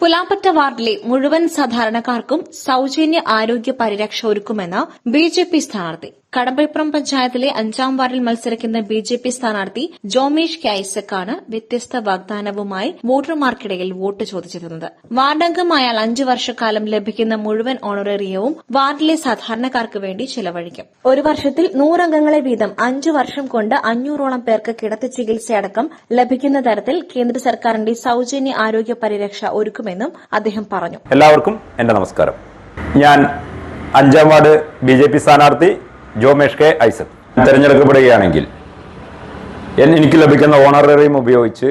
പുലാപ്പറ്റ വാർഡിലെ മുഴുവൻ സാധാരണക്കാർക്കും സൌജന്യ ആരോഗ്യ പരിരക്ഷ ഒരുക്കുമെന്ന് ബി ജെ പി സ്ഥാനാർത്ഥി കടമ്പഴിപ്പുറം പഞ്ചായത്തിലെ അഞ്ചാം വാർഡിൽ മത്സരിക്കുന്ന ബി ജെ പി സ്ഥാനാർത്ഥി ജോമേഷ് കെ ഐസക്കാണ് വ്യത്യസ്ത വാഗ്ദാനവുമായി വോട്ടർമാർക്കിടയിൽ വോട്ട് ചോദിച്ചെത്തുന്നത് വാർഡംഗമായാൽ അഞ്ചു വർഷക്കാലം ലഭിക്കുന്ന മുഴുവൻ ഓണറേറിയവും വാർഡിലെ സാധാരണക്കാർക്ക് വേണ്ടി ചെലവഴിക്കും. ഒരു വർഷത്തിൽ നൂറംഗങ്ങളെ വീതം അഞ്ചു വർഷം കൊണ്ട് അഞ്ഞൂറോളം പേർക്ക് കിടത്തി ചികിത്സയടക്കം ലഭിക്കുന്ന തരത്തിൽ കേന്ദ്ര സർക്കാരിന്റെ സൌജന്യ ആരോഗ്യ പരിരക്ഷ ഒരുക്കുമെന്നും അദ്ദേഹം പറഞ്ഞു. എല്ലാവർക്കും എന്റെ നമസ്കാരം. ഞാൻ അഞ്ചാം വാർഡ് ബി ജെ പി സ്ഥാനാർത്ഥി ജോമേഷ് കെ ഐസക്. തിരഞ്ഞെടുക്കപ്പെടുകയാണെങ്കിൽ എനിക്ക് ലഭിക്കുന്ന ഓണറേറിയം ഉപയോഗിച്ച്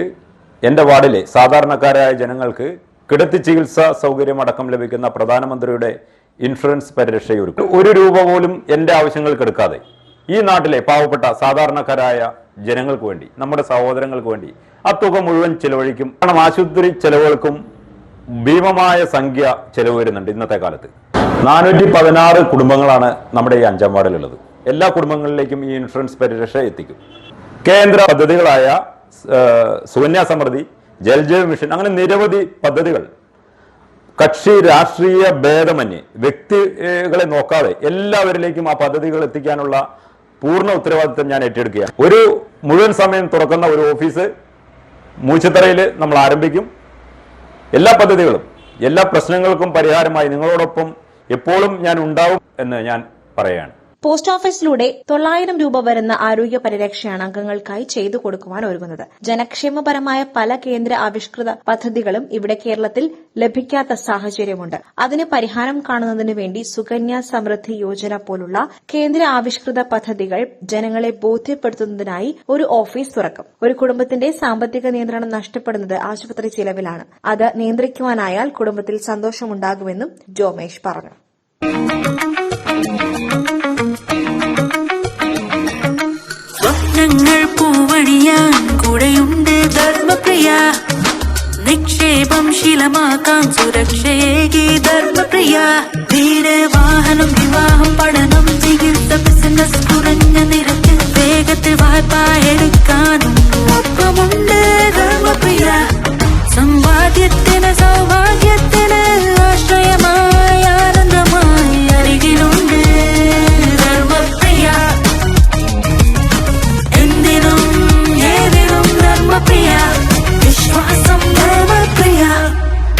എന്റെ വാർഡിലെ സാധാരണക്കാരായ ജനങ്ങൾക്ക് കിടത്തി ചികിത്സാ സൗകര്യം അടക്കം ലഭിക്കുന്ന പ്രധാനമന്ത്രിയുടെ ഇൻഷുറൻസ് പരിരക്ഷയൊരുക്കും ഒരു രൂപ പോലും എന്റെ ആവശ്യങ്ങൾക്ക് എടുക്കാതെ ഈ നാട്ടിലെ പാവപ്പെട്ട സാധാരണക്കാരായ ജനങ്ങൾക്ക് വേണ്ടി നമ്മുടെ സഹോദരങ്ങൾക്ക് വേണ്ടി ആ തുക മുഴുവൻ ചെലവഴിക്കും. കാരണം ആശുപത്രി ചെലവുകൾക്കും ഭീമമായ സംഖ്യ ചെലവ് വരുന്നുണ്ട് ഇന്നത്തെ കാലത്ത്. നാനൂറ്റി പതിനാറ് കുടുംബങ്ങളാണ് നമ്മുടെ ഈ അഞ്ചാം വാർഡിലുള്ളത്. എല്ലാ കുടുംബങ്ങളിലേക്കും ഈ ഇൻഷുറൻസ് പരിരക്ഷ എത്തിക്കും. കേന്ദ്ര പദ്ധതികളായ സുകന്യാ സമൃദ്ധി ജൽജീവ മിഷൻ അങ്ങനെ നിരവധി പദ്ധതികൾ. കക്ഷി രാഷ്ട്രീയ ഭേദമന്യേ വ്യക്തികളെ നോക്കാതെ എല്ലാവരിലേക്കും ആ പദ്ധതികൾ എത്തിക്കാനുള്ള പൂർണ ഉത്തരവാദിത്തം ഞാൻ ഏറ്റെടുക്കുകയാണ്. ഒരു മുഴുവൻ സമയം തുറക്കുന്ന ഒരു ഓഫീസ് മൂച്ചത്തറയിൽ നമ്മൾ ആരംഭിക്കും. എല്ലാ പദ്ധതികളും എല്ലാ പ്രശ്നങ്ങൾക്കും പരിഹാരമായി നിങ്ങളോടൊപ്പം എപ്പോഴും ഞാൻ ഉണ്ടാവും എന്ന് ഞാൻ പറയുകയാണ്. പോസ്റ്റ് ഓഫീസിലൂടെ തൊള്ളായിരം രൂപ വരുന്ന ആരോഗ്യ പരിരക്ഷയാണ് അംഗങ്ങൾക്കായി ചെയ്തു കൊടുക്കുവാൻ ഒരുങ്ങുന്നത്. ജനക്ഷേമപരമായ പല കേന്ദ്ര ആവിഷ്കൃത പദ്ധതികളും ഇവിടെ കേരളത്തിൽ ലഭിക്കാത്ത സാഹചര്യമുണ്ട്. അതിന് പരിഹാരം കാണുന്നതിനു വേണ്ടി സുകന്യ സമൃദ്ധി യോജന പോലുള്ള കേന്ദ്ര ആവിഷ്കൃത പദ്ധതികൾ ജനങ്ങളെ ബോധ്യപ്പെടുത്തുന്നതിനായി ഒരു ഓഫീസ് തുറക്കും. ഒരു കുടുംബത്തിന്റെ സാമ്പത്തിക നിയന്ത്രണം നഷ്ടപ്പെടുന്നത് ആശുപത്രി ചിലവിലാണ്. അത് നിയന്ത്രിക്കുവാനായാൽ കുടുംബത്തിൽ സന്തോഷമുണ്ടാകുമെന്നും ജോമേഷ് പറഞ്ഞു. നിക്ഷേപം ശീലമാക്കാൻ സുരക്ഷയേകി ധർമ്മപ്രിയ. വീട് വാഹനം വിവാഹം പഠനം ചികിത്സ ബിസിനസ് കുറഞ്ഞ നിരക്കിൽ വേഗത്തിൽ വായ്പ എടുക്കാനും ഒപ്പമുണ്ട് Dharmapriya. സമ്പാദ്യത്തിന്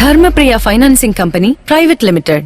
Dharmapriya financing company private limited.